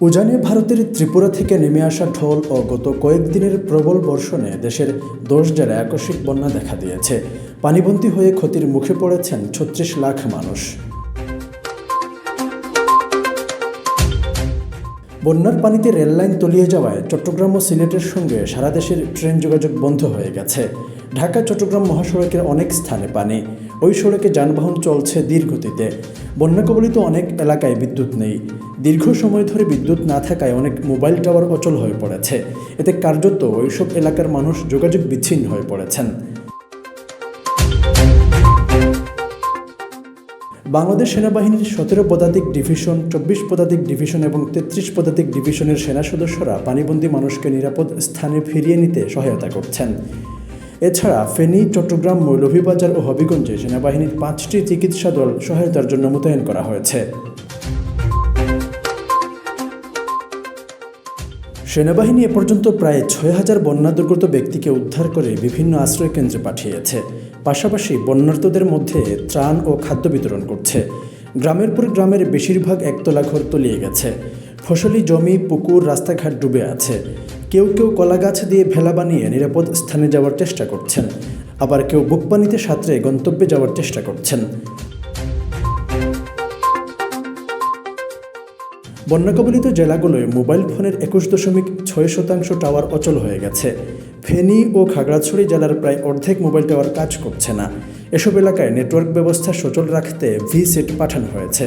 উজানে ভারতের ত্রিপুরা থেকে নেমে আসা ঢোল ও গত কয়েকদিনের প্রবল বর্ষণে দেশের দশ জেলায় আকস্মিক বন্যা দেখা দিয়েছে। পানিবন্দী হয়ে ক্ষতির মুখে পড়েছেন ছত্রিশ লাখ মানুষ। বন্যার পানিতে রেললাইন তলিয়ে যাওয়ায় চট্টগ্রাম ও সিলেটের সঙ্গে সারা দেশের ট্রেন যোগাযোগ বন্ধ হয়ে গেছে। ঢাকা, চট্টগ্রাম মহাসড়কের অনেক স্থানে পানি। ওই সড়কে যানবাহন চলছে ধীরগতিতে বন্যা কবলিত অনেক এলাকায় বিদ্যুৎ নেই। দীর্ঘ সময় ধরে বিদ্যুৎ না থাকায় অনেক মোবাইল টাওয়ার অচল হয়ে পড়েছে। এতে কার্যত ওইসব এলাকার মানুষ যোগাযোগ বিচ্ছিন্ন হয়ে পড়েছেন। বাংলাদেশ সেনাবাহিনীর সতেরো পদাতিক ডিভিশন, চব্বিশ পদাতিক ডিভিশন এবং তেত্রিশ পদাতিক ডিভিশনের সেনা সদস্যরা পানিবন্দী মানুষকে নিরাপদ স্থানে ফিরিয়ে নিতে সহায়তা করছেন। এছাড়া ফেনী, চট্টগ্রাম, মৌলভীবাজার ও হবিগঞ্জে সেনাবাহিনীর পাঁচটি চিকিৎসা দল সহায়তার জন্য মোতায়েন করা হয়েছে। সেনাবাহিনী এ পর্যন্ত প্রায় ছয় হাজার বন্যা দুর্গত ব্যক্তিকে উদ্ধার করে বিভিন্ন আশ্রয় কেন্দ্রে পাঠিয়েছে। পাশাপাশি বন্যার্তদের মধ্যে ত্রাণ ও খাদ্য বিতরণ করছে। গ্রামের পর গ্রামের বেশিরভাগ একতলা ঘর তলিয়ে গেছে। ফসলি জমি, পুকুর, রাস্তাঘাট ডুবে আছে। কেউ কেউ কলা গাছ দিয়ে ভেলা বানিয়ে নিরাপদ স্থানে যাওয়ার চেষ্টা করছেন। আবার কেউ বুক পানিতে সাঁতরে গন্তব্যে যাওয়ার চেষ্টা করছেন। বন্যাকবলিত জেলাগুলোয় মোবাইল ফোনের একুশ দশমিক ছয় শতাংশ টাওয়ার অচল হয়ে গেছে। ফেনী ও খাগড়াছড়ি জেলার প্রায় অর্ধেক মোবাইল টাওয়ার কাজ করছে না। এসব এলাকায় নেটওয়ার্ক ব্যবস্থা সচল রাখতে ভি সেট পাঠানো হয়েছে।